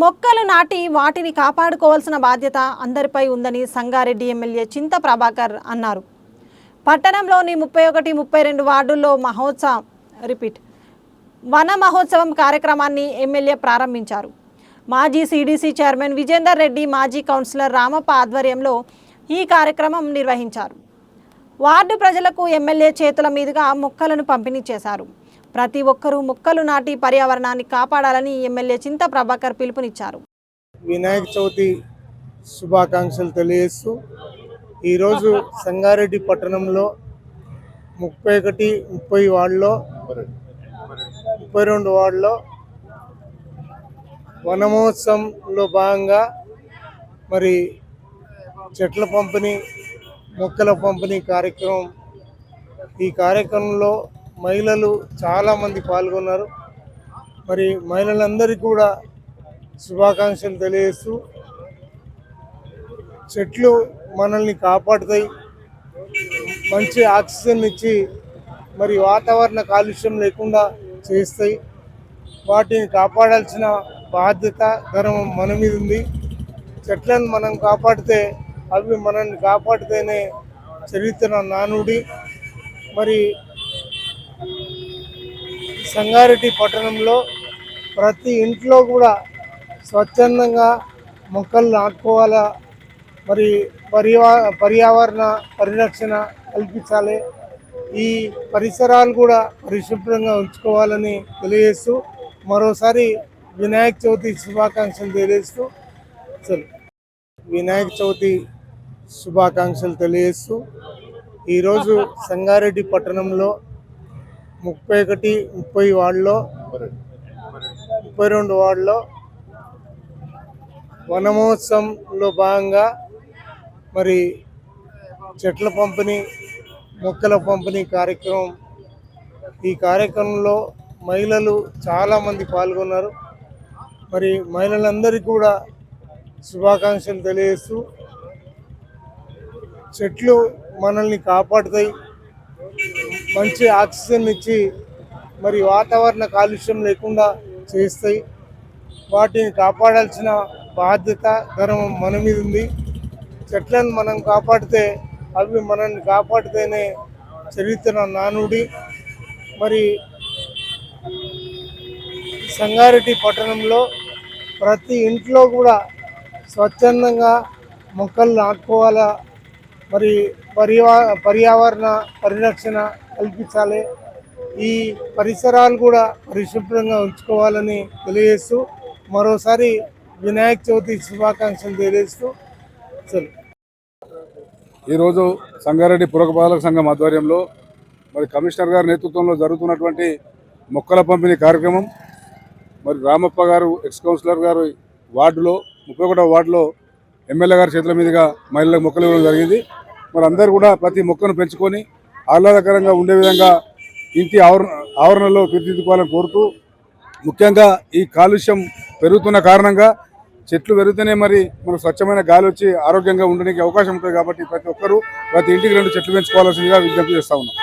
మొక్కలు నాటి వాటిని కాపాడుకోవాల్సిన బాధ్యత అందరిపై ఉందని సంగారెడ్డి ఎమ్మెల్యే చింత ప్రభాకర్ అన్నారు. పట్టణంలోని ముప్పై ఒకటి ముప్పై రెండు వార్డుల్లో మహోత్సవం రిపీట్ వన మహోత్సవం కార్యక్రమాన్ని ఎమ్మెల్యే ప్రారంభించారు. మాజీ సీడీసీ చైర్మన్ విజేందర్ రెడ్డి మాజీ కౌన్సిలర్ రామప్ప ఆధ్వర్యంలో ఈ కార్యక్రమం నిర్వహించారు. వార్డు ప్రజలకు ఎమ్మెల్యే చేతుల మీదుగా మొక్కలను పంపిణీ చేశారు. ప్రతి ఒక్కరూ మొక్కలు నాటి పర్యావరణాన్ని కాపాడాలని ఎమ్మెల్యే చింత ప్రభాకర్ పిలుపునిచ్చారు. వినాయక చవితి శుభాకాంక్షలు తెలియజేస్తూ ఈరోజు సంగారెడ్డి పట్టణంలో ముప్పై ఒకటి ముప్పై వార్డులో ముప్పై రెండు వార్డులో వనమహోత్సవంలో భాగంగా మరి చెట్ల పంపిణీ మొక్కల పంపిణీ కార్యక్రమం ఈ కార్యక్రమంలో మహిళలు చాలామంది పాల్గొన్నారు. మరి మహిళలందరికీ కూడా శుభాకాంక్షలు తెలియజేస్తూ చెట్లు మనల్ని కాపాడుతాయి. మంచి ఆక్సిజన్ ఇచ్చి మరి వాతావరణ కాలుష్యం లేకుండా చేస్తాయి. వాటిని కాపాడాల్సిన బాధ్యత ధర్మం మన మీద ఉంది. చెట్లను మనం కాపాడితే అవి మనల్ని కాపాడితేనే చరిత్ర నానుడి. మరి సంగారెడ్డి పట్టణంలో ప్రతి ఇంట్లో కూడా స్వచ్ఛందంగా మొక్కలు నాటుకోవాలా? మరి పర్యావ పర్యావరణ పరిరక్షణ కల్పించాలి. ఈ పరిసరాలు కూడా పరిశుభ్రంగా ఉంచుకోవాలని తెలియజేస్తూ మరోసారి వినాయక చవితి శుభాకాంక్షలు తెలియజేస్తూ సరే వినాయక చవితి శుభాకాంక్షలు తెలియజేస్తూ ఈరోజు సంగారెడ్డి పట్టణంలో ముప్పై ఒకటి ముప్పై వార్డులో ముప్పై రెండు వార్డులో వనమహోత్సవంలో భాగంగా మరి చెట్ల పంపిణీ మొక్కల పంపిణీ కార్యక్రమం. ఈ కార్యక్రమంలో మహిళలు చాలామంది పాల్గొన్నారు. మరి మహిళలందరికీ కూడా శుభాకాంక్షలు తెలియజేస్తూ చెట్లు మనల్ని కాపాడుతాయి. మంచి ఆక్సిజన్ ఇచ్చి మరి వాతావరణ కాలుష్యం లేకుండా చేస్తాయి. వాటిని కాపాడాల్సిన బాధ్యత ధర్మం మన మీద ఉంది. చెట్లను మనం కాపాడితే అవి మనల్ని కాపాడితేనే చరిత్ర నానుడి. మరి సంగారెడ్డి పట్టణంలో ప్రతి ఇంట్లో కూడా స్వచ్ఛందంగా మొక్కలు నాటుకోవాలా? మరి పర్యా పర్యావరణ పరిరక్షణ కల్పించాలి. ఈ పరిసరాలు కూడా పరిశుభ్రంగా ఉంచుకోవాలని తెలియజేస్తూ మరోసారి వినాయక చవితి శుభాకాంక్షలు తెలియజేస్తూ సరే ఈరోజు సంగారెడ్డి పురపాలక సంఘం ఆధ్వర్యంలో మరి కమిషనర్ గారి నేతృత్వంలో జరుగుతున్నటువంటి మొక్కల పంపిణీ కార్యక్రమం మరి రామప్ప గారు ఎక్స్ కౌన్సిలర్ గారు వార్డులో ముప్పై ఒకటో వార్డులో ఎమ్మెల్యే గారి చేతుల మీదుగా మహిళలకు మొక్కలు ఇవ్వడం జరిగింది. మరి అందరు కూడా ప్రతి మొక్కను పెంచుకొని ఆహ్లాదకరంగా ఉండే విధంగా ఇంటి ఆవరణ ఆవరణలో తీర్చిదిద్దుకోవాలని కోరుతూ ముఖ్యంగా ఈ కాలుష్యం పెరుగుతున్న కారణంగా చెట్లు పెరిగితేనే మరి మనకు స్వచ్ఛమైన గాలి వచ్చి ఆరోగ్యంగా ఉండడానికి అవకాశం ఉంటుంది కాబట్టి ప్రతి ఒక్కరూ ప్రతి ఇంటికి రెండు చెట్లు పెంచుకోవాల్సిందిగా విజ్ఞప్తి చేస్తా ఉన్నాం.